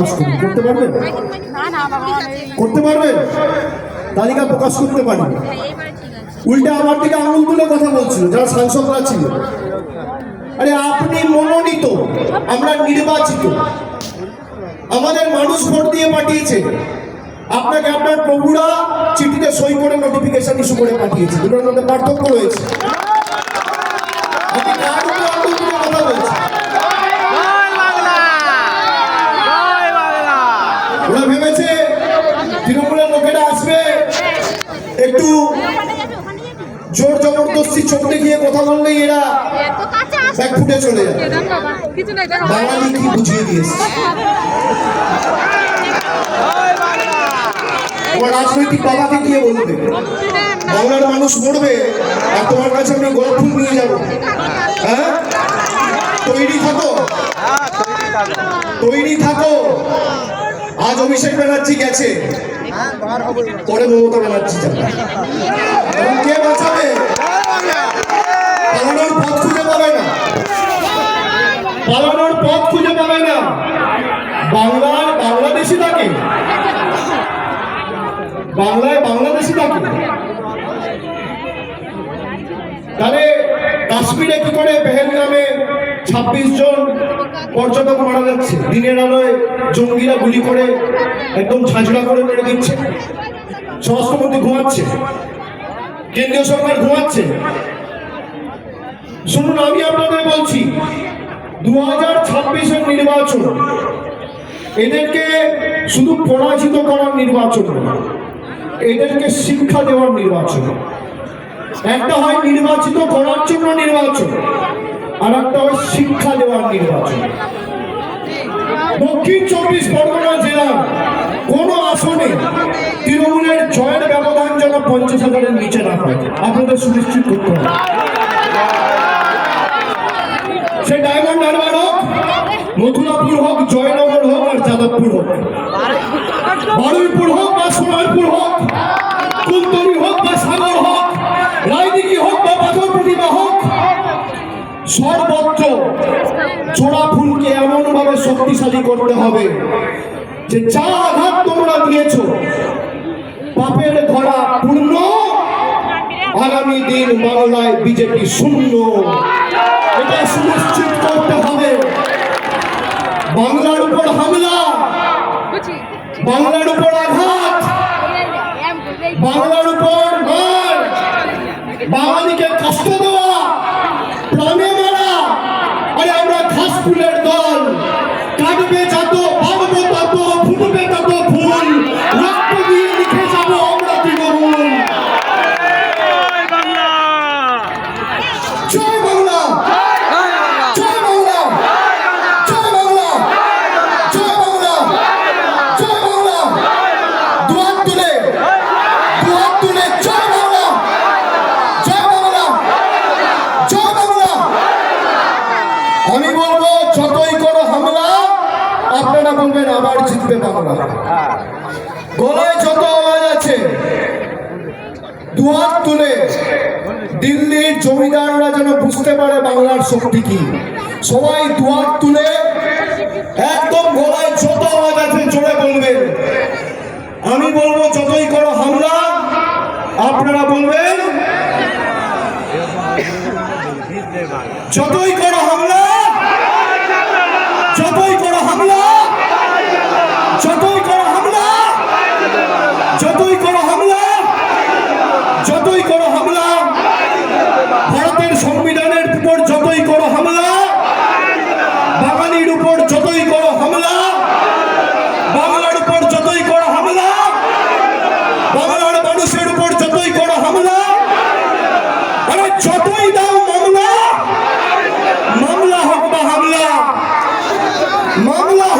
প্রকাশ করুন। করতে পারবেন? করতে পারবেন? তালিকা প্রকাশ করতে আছে উল্টে আমার দিকে আঙুল তুলে কথা বলছিল, যারা সাংসদরা ছিল। আরে, আপনি মনোনীত, আমরা নির্বাচিত। আমাদের মানুষ ভোট দিয়ে পাঠিয়েছে। আপনাকে আপনার প্রভুরা চিঠিতে সই করে নোটিফিকেশন ইস্যু করে পাঠিয়েছে। দুটোর মধ্যে পার্থক্য রয়েছে আপনি কার উপর আঙুল তুলে কথা বলছেন ওরা ভেবেছে তৃণমূলের লোকেরা আসবে একটু ওখানে যাবি ওখানে যাবি জোর জবরদস্তি চোখ দেখিয়ে কথা বললেই এরা এত কাছে ফুটে চলে নাই বাঙালি কি বুঝিয়ে দিয়েছে? তোমার রাজনৈতিক বাবাকে গিয়ে বলবে? বাংলার মানুষ মরবে আর তোমার কাছে আমি গোলাপ ফুল নিয়ে যাব। হ্যাঁ তৈরি থাকো। তৈরি থাকো। আজ অভিষেক ব্যানার্জি গেছে। পরে মমতা ব্যানার্জি যাবে। কে বাঁচাবে? পালানোর পথ খুঁজে পাবে না। পালানোর পথ খুঁজে পাবে না। বাংলার বাংলাদেশি থাকে বাংলায় বাংলাদেশি থাকে তাহলে কাশ্মীরে কি করে পেহেলগামে ছাব্বিশ জন পর্যটক মারা যাচ্ছে। দিনের আলোয় জঙ্গিরা গুলি করে, একদম ছাঁচড়া করে মেরে দিচ্ছে। স্বরাষ্ট্রমন্ত্রী ঘুমাচ্ছে। কেন্দ্রীয় সরকার ঘুমাচ্ছে। শুনুন, আমি আপনাদের বলছি দু হাজার ছাব্বিশের নির্বাচন, এদেরকে শুধু পরাজিত করার নির্বাচন এদেরকে শিক্ষা দেওয়ার নির্বাচন। একটা হয় নির্বাচিত করার জন্য নির্বাচন আর একটা হয় শিক্ষা দেওয়ার নির্বাচন। দক্ষিণ চব্বিশ পরগনা জেলার কোন আসনে তৃণমূলের জয়ের ব্যবধান যেন পঞ্চাশ হাজারের নিচে না হয় আপনাদের সুনিশ্চিত করতে হবে। সে ডায়মন্ড হারবার হোক, মথুরাপুর হোক, জয়নগর হোক, আর যাদবপুর হোক। বারুইপুর হোক বা সোনারপুর হোক। জোড়া ফুলকে এমন ভাবে শক্তিশালী করতে হবে যে যা আঘাত তোমরা দিয়েছ, পাপের ধরা পূর্ণ। আগামী দিন বাংলায় বিজেপি শূন্য। এটা সুনিশ্চিত করতে হবে। বাংলার উপর হামলা, বাংলার উপর আঘাত এম বুঝেই বাংলার উপর মার বাঙালিকে কষ্ট দেওয়া প্রাণে মারা আরে আমরা ঘাস ফুলের দল কাটবে যত পারব তত ফুটবে তত ফুল রক্ত দিয়ে লিখে যাব আমরা তৃণমূল জয় বাংলা জয় বাংলা জয় বাংলা জয় বাংলা জয় বাংলা দুহাত তুলে দুহাত তুলে জয় বাংলা জয় বাংলা জয় বাংলা আমি বলব যতই করো হামলা আপনারা আবার জিতবে বাংলা গলায় যত আওয়াজ আছে, দুহাত তুলে দিল্লির জমিদাররা যেন বুঝতে পারে বাংলার শক্তি কি। সবাই দুহাত তুলে একদম গলায় যত আওয়াজ আছে জোরে বলবেন। আমি বলব, যতই করো হামলা, আপনারা বলবেন, যতই করো হামলা ভবানীর উপর